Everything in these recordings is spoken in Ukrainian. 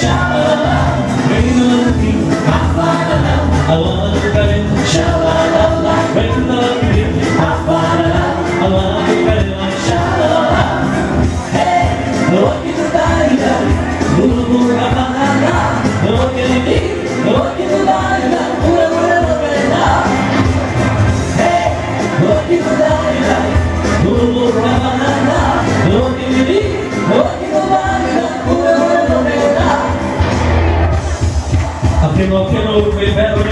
shine. Кинув, кинув, виберли.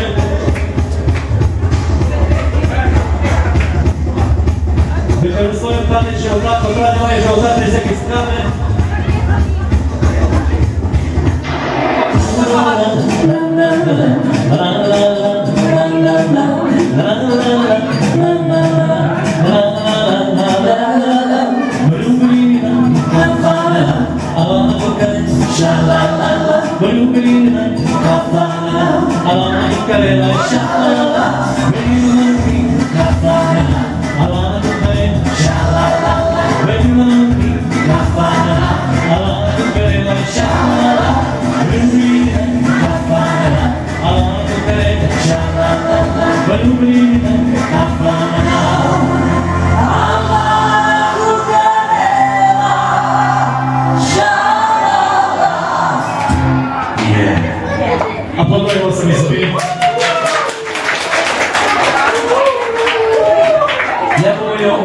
Використовуємо танець живота, поки немає живота, десь якісь страни. 別れない。シャ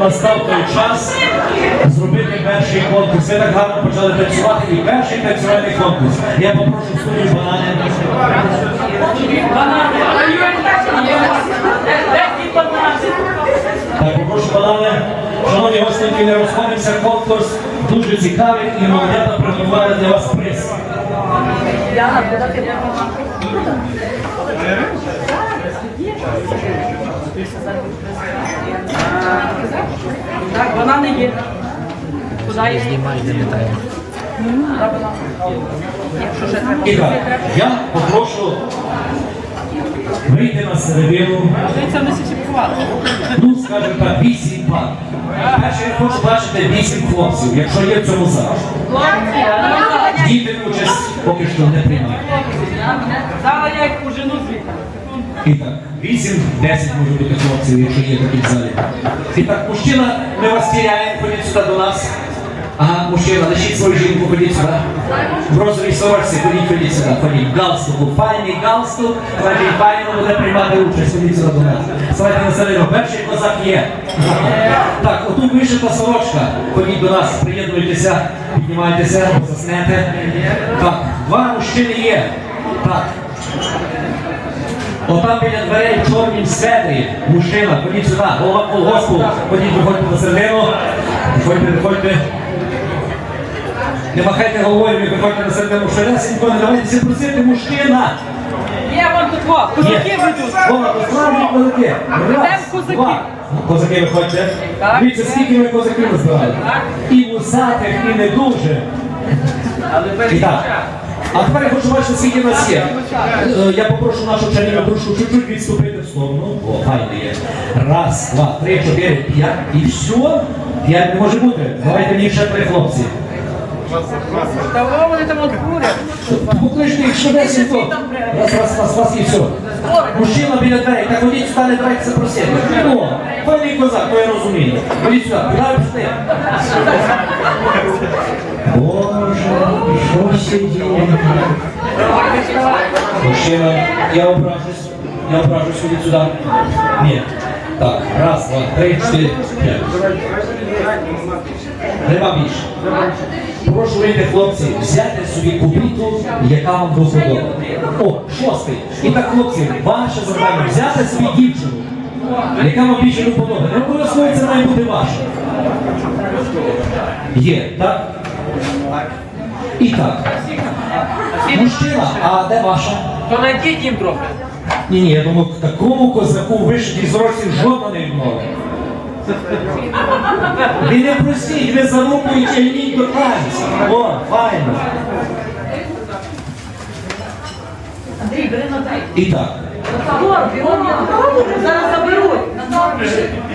настав той час зробити перший конкурс. Ви так гарно почали танцювати і перший танцювальний конкурс. Я попрошу студію банани. Так, попрошу банани. Шановні гостинки, не розходимося. Конкурс дуже цікавий і молодята приготували для вас приз. Так, банани є. Куди так, я попрошу вийти на середину. Ну, скажімо так, вісім пар. Перше, я хочу бачити вісім хлопців, якщо є в цьому залі. Діти участь поки що не приймають. Зараз я їх ужину звідти. І так, 8-10 може бути хлопців, якщо є такі в залі. І так, мужчина, ми вас тіряємо, ходіть сюди до нас. Ага, мужчина, лишіть свою жінку, ходіть сюди. В розовій сорочці, ходіть, ходіть сюди, ходіть. Галстуку, файний галстук, значить файно буде приймати участь, ходіть сюди до нас. Ставайте на середину, перший козак є. Так, отут вишита сорочка, ходіть до нас, приєднуйтеся, піднімайтеся, заснете. Так, два мужчини є. Так, Отам біля дверей в чорнім светрі, мужчина, ходіть сюди, голова колгоспу, ходіть, виходьте на середину, виходьте, виходьте. Не махайте головою, ви виходьте на середину швидесенько, не давайте просити, мужчина. Є вон тут во, козаки ведуть. Вона, справжні козаки. Раз, два. Козаки виходьте. Так. Дивіться, скільки ми козаків назбирали. Так. І вусатих, і не дуже. І так. А тепер я хочу бачити, скільки нас є. Е, Я попрошу нашу чарівну дружку чуть-чуть відступити в сторону. О, файно є. Раз, два, три, чотири, п'ять. І все. П'ять не може бути. Давайте мені ще три хлопці. Раз, раз, раз, раз і все. Мужчина біля дверей, так ходіть сюди, не давайте запросити. О, файний козак, то я розумію. Ходіть сюди, куди ви? Боже, що сидіє? Мужчина, я ображусь, я ображусь, ходіть сюди. Ні. Так, раз, два, три, чотири, п'ять. Нема більше. Прошу вийти, хлопці, взяти собі кубіту, яка вам до. О, шостий. І так, хлопці, ваше завдання взяти собі дівчину, яка вам більше до. Не обов'язково це має бути ваше. Є, так? І так. Мужчина, а де ваша? То найдіть їм трохи. Ні, ні, я думаю, такому козаку вишитій з росів жодна не відмовить. Ви не простіть, ви за руку і тягніть до танцю. О, файно. Андрій, бери на. І так, Зараз заберуть.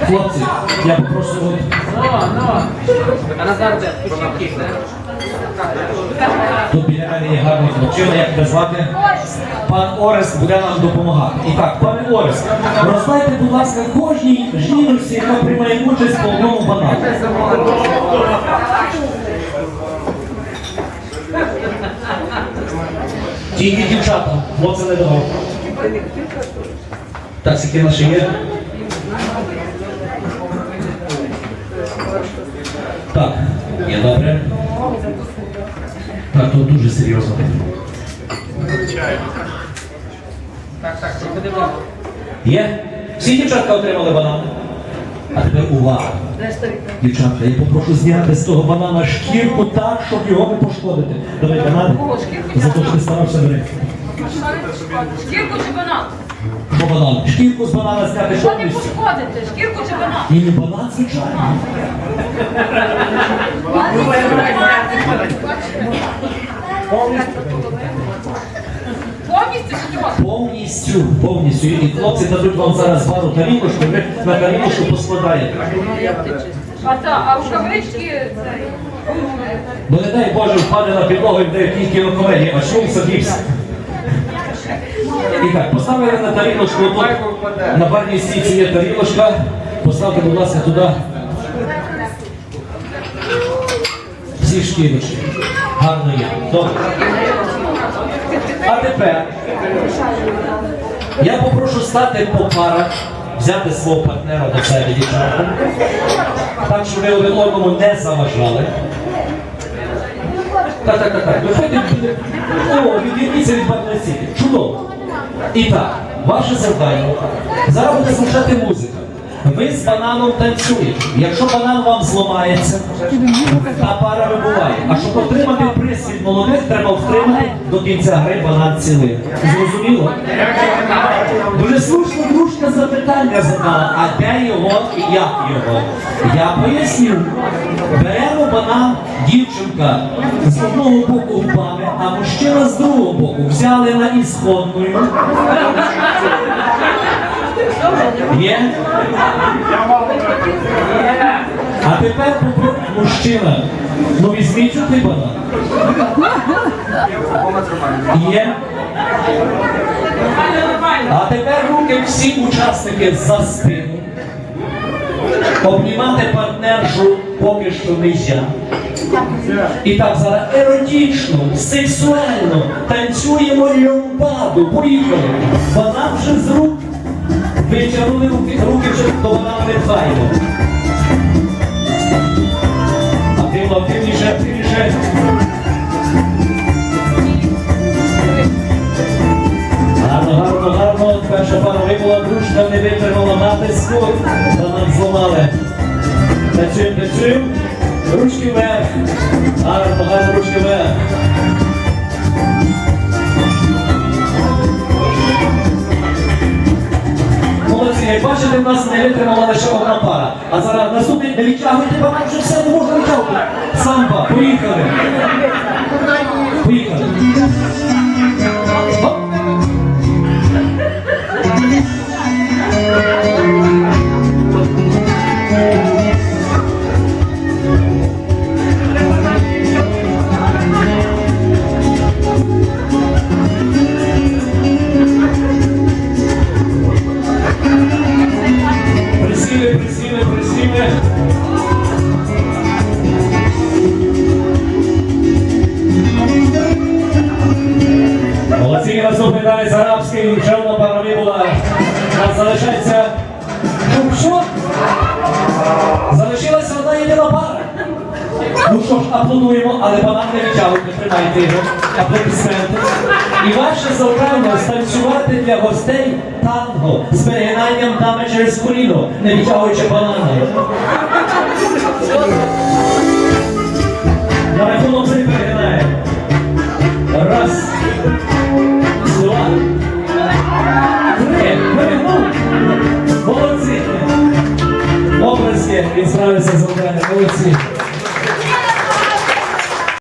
хлопці, я попрошу? Тут біля мене є гарний хлопчина, як тебе звати? Пан Орест буде нам допомагати. І так, пане Орест, роздайте, будь ласка, кожній жіночці, яка приймає участь по одному банану. Тільки дівчата, хлопці не давав. Так, скільки наші є? Так, є добре. Так, тут дуже серйозно. Так, так, дивись. Є? Всі дівчатка отримали банан. А тепер увага. Дівчатка, я попрошу зняти з того банана шкірку так, щоб його не пошкодити. Давай банан. За те, що ти старався бери. Шкірку чи банан? Що банан? Шкірку з банана зняти Що не повністю. пошкодите? Шкірку чи банан? Ні, не банан, звичайно. Повністю чи? Повністю, повністю. І хлопці дадуть вам зараз пару тарілочку, ви на тарілочку поскладаєте. А та, а рукавички цей. Бо не дай Боже, впаде на підлогу і буде якийсь кінокомедії, а шум садівся. І так, поставили на тарілочку тут, на барній стійці є тарілочка. Поставте, будь ласка, туди всі шкірочки. Гарно є. Добре. А тепер я попрошу стати по парах, взяти свого партнера до себе дівчатку. Так, щоб ви один одному не заважали. Так, так, так, так. Виходьте, о, від партнерці. Чудово. І так, ваше завдання. Зараз буде звучати музика. Ви з бананом танцюєте. Якщо банан вам зламається, та пара вибуває. А щоб отримати приз від молодих, треба втримати до кінця гри банан цілий. Зрозуміло? Дуже слушно дружка запитання задала, а де його і як його? Я поясню. Беремо банан дівчинка з одного боку губами, а мужчина з другого боку. Взяли на ісходною. Є? А тепер мужчина. Ну візьміть ти банан. Є? А тепер руки всі учасники за спину. Обнімати партнершу поки що не я. І так зараз еротично, сексуально танцюємо льомбаду. Поїхали. Вона вже з рук. Витягнули руки, руки вже до вона не дбаємо. Активно, активніше, активніше. Гарно. Перша пара вибула, дружка не витримала натиску, банан зламали. Танцюємо, танцюємо. Ручки вверх. Гарно, гарно, ручки вверх. Молодці, як бачите, в нас не витримала лише одна пара. А зараз наступний не відтягуйте, банан вже все не можна витягувати. Самба, поїхали. Поїхали. Música залишається. Дубчук. Залишилася одна єдина пара. Ну що ж, аплодуємо, але банан не відтягуйте, тримайте його. Аплодисменти. І ваше завдання станцювати для гостей танго з перегинанням дами через коліно, не відтягуючи банани.